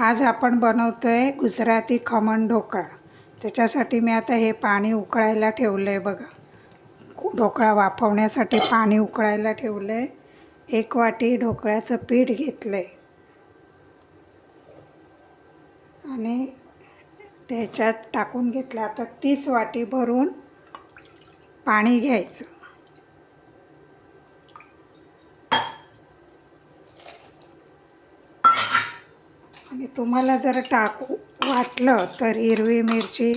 आज आपण बनवतो आहे गुजराती खमण ढोकळा. त्याच्यासाठी मी आता हे पाणी उकळायला ठेवलं आहे बघा. ढोकळा वाफवण्यासाठी पाणी उकळायला ठेवलं आहे एक वाटी ढोकळ्याचं पीठ घेतलं आहे आणि त्याच्यात टाकून घेतलं. आता तीस वाटी भरून पाणी घ्यायचं. तुम्हाला जर टाकू वाटलं तर हिरवी मिरची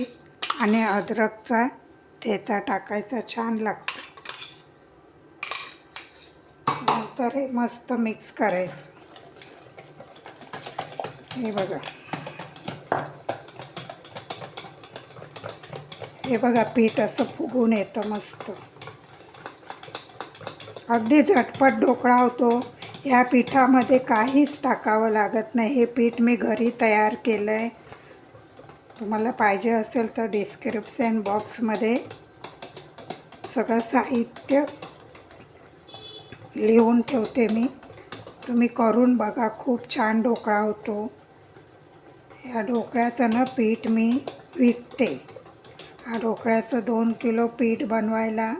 आणि अद्रकचा ठेचा टाकायचा छान लागतो. नंतर हे मस्त मिक्स करायचं. हे बघा. हे बघा पीठ असं फुगून येतं मस्त. अगदी झटपट ढोकळा होतो. या पिठामध्ये काहीच टाकावं लागत नाही. हे पीठ मी घरी तयार केलं आहे तुम्हाला पाहिजे असेल तर डिस्क्रिप्शन बॉक्समध्ये सगळं साहित्य लिहून ठेवते मी. तुम्ही करून बघा खूप छान ढोकळा होतो. या ढोकळ्याचं ना पीठ मी विकते. हा ढोकळ्याचं दोन किलो पीठ बनवायला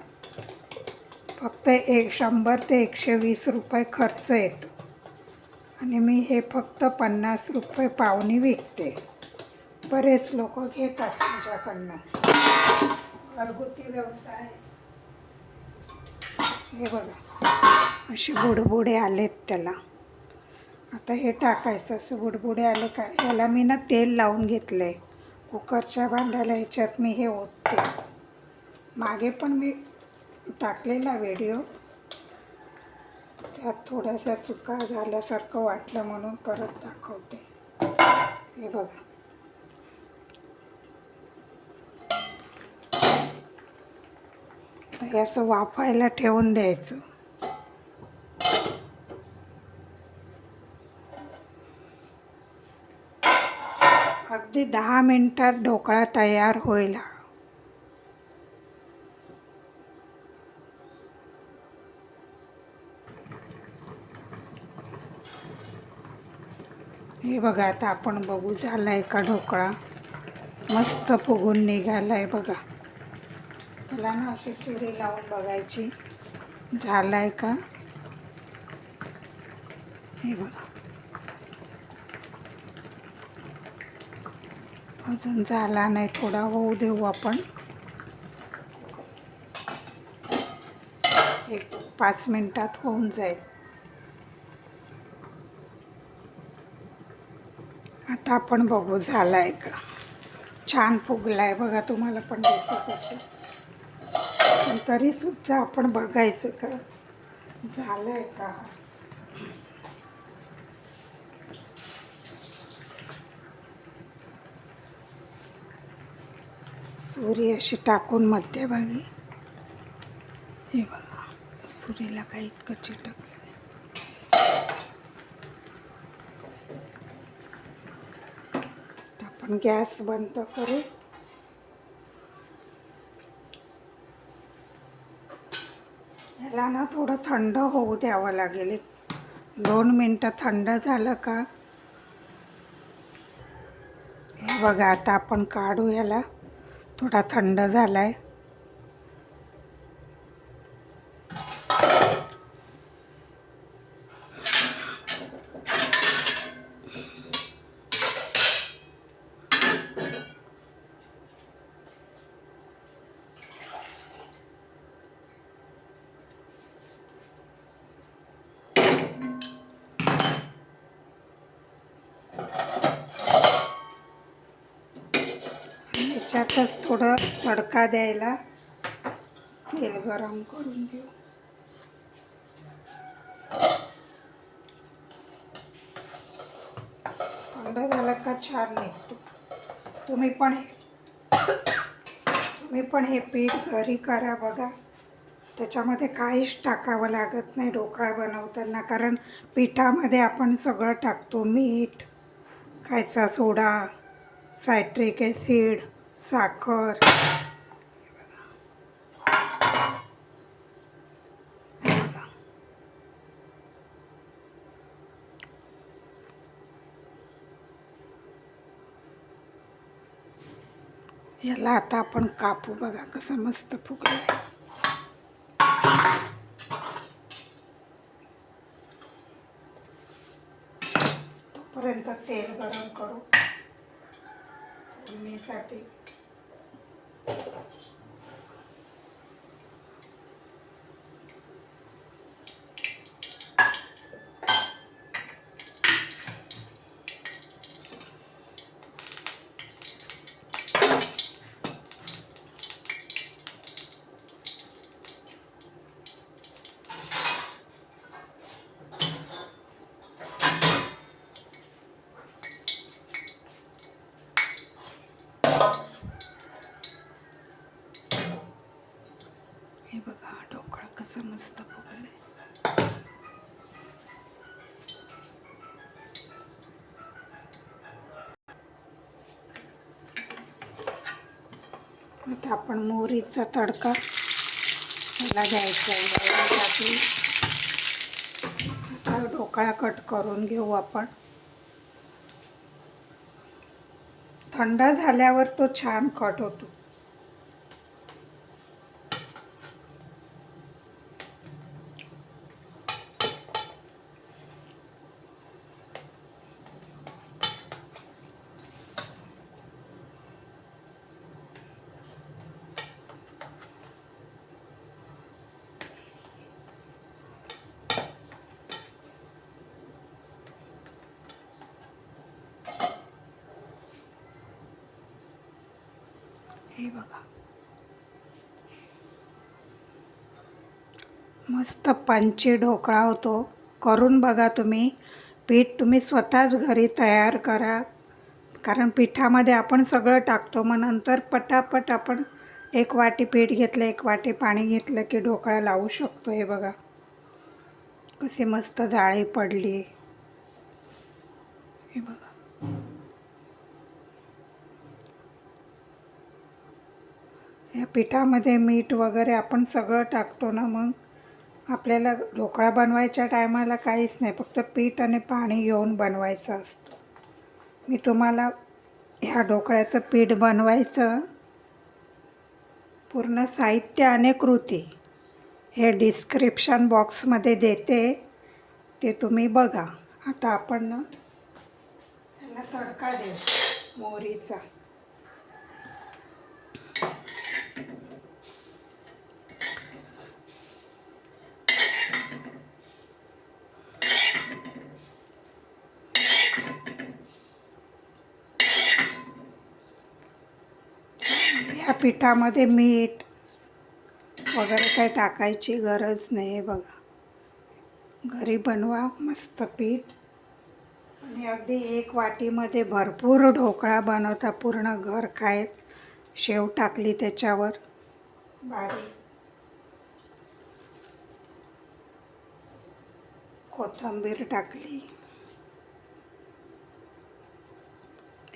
फक्त एक शंभर ते एकशे वीस रुपये खर्च येतो. आणि मी हे फक्त पन्नास रुपये पावणी विकते. बरेच लोक घेतात माझ्याकडनं. घरगुती व्यवसाय. हे बघा. असे बुडबुडे आलेत त्याला. आता हे टाकायचं. असं बुडबुडे आले का? याला मी ना तेल लावून घेतलं आहे कुकरच्या भांड्याला ह्याच्यात मी हे ओतते. मागे पण मी टाकलेला व्हिडिओ त्यात थोड्याशा चुका झाल्यासारखं वाटलं म्हणून परत दाखवते. हे बघा. हे असं वाफायला ठेवून द्यायचं. अगदी दहा मिनटात ढोकळा तयार होईल हे बघा आता आपण बघू झाला आहे का ढोकळा? मस्त फुगून निघाला आहे बघा. त्याला ना अशी सुरी लावून बघायची. झाला आहे का? हे बघा. अजून झाला नाही थोडा होऊ देऊ आपण. एक पाच मिनटात होऊन जाईल. हा आपण बघू झाला आहे का? छान फुगला आहे बघा तुम्हाला पण दिसत असेल. पण तरीसुद्धा आपण बघायचं का? झालं आहे का? सूर्य अशी टाकून मध्यभागी. हे बघा सूर्याला काही इतकं चिटकलं? आपण गॅस बंद करू. ह्याला ना थोडं थंड होऊ द्यावं लागेल. एक दोन मिनटं थंड झालं का? हे बघा आता आपण काढू याला थोडा थंड झाला आहे त्याच्यातच थोडं तडका द्यायला तेल गरम करून घेऊ. थंड झालं का छान निघतो. तुम्ही पण हे तुम्ही पण हे पीठ घरी करा बघा. त्याच्यामध्ये काहीच टाकावं लागत नाही ढोकळा बनवताना कारण पिठामध्ये आपण सगळं टाकतो. मीठ खायचा सोडा सायट्रिक ॲसिड साखर. याला आता आपण कापू बघा कसं मस्त फुकलं तोपर्यंत तेल गरम करू. फोडणीसाठी. ढोकळा मस्त आता आपण मोहरीचा तडका ह्याला द्यायचा आहे. आता ढोकळा कट करून घेऊ आपण. थंड झाल्यावर तो छान कट होतो. हे बघा. मस्त पंची ढोकळा होतो. करून बघा तुम्ही. पीठ तुम्ही स्वतःच घरी तयार करा. कारण पिठामध्ये आपण सगळं टाकतो मग नंतर पटापट आपण एक वाटी पीठ घेतलं एक वाटी पाणी घेतलं की ढोकळा लावू शकतो. हे बघा. कशी मस्त जाळी पडली. हे बघा. या पिठामध्ये मीठ वगैरे आपण सगळं टाकतो ना मग? आपल्याला ढोकळा बनवायच्या टायमाला काहीच नाही फक्त पीठ आणि पाणी घेऊन बनवायचं असतं. मी तुम्हाला ह्या ढोकळ्याचं पीठ बनवायचं. पूर्ण साहित्य आणि कृती हे डिस्क्रिप्शन बॉक्समध्ये देते. ते तुम्ही बघा. आता आपण ना ह्याला तडका देऊ. मोहरीचा या पिठामध्ये मीठ वगैरे काही टाकायची गरज नाही आहे बघा. घरी बनवा मस्त पीठ. आणि अगदी एक वाटीमध्ये भरपूर ढोकळा बनवता पूर्ण घर खायत शेव टाकली त्याच्यावर. बारीक. कोथिंबीर टाकली.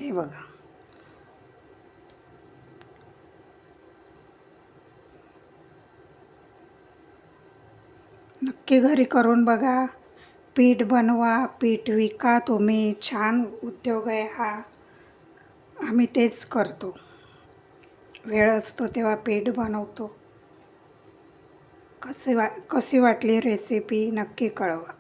हे बघा. नक्की घरी करून बघा. पीठ बनवा पीठ विका तुम्ही छान उद्योग आहे हा. आम्ही तेच करतो. वेळ असतो तेव्हा पीठ बनवतो. कसे वा कशी वाटली रेसिपी नक्की कळवा.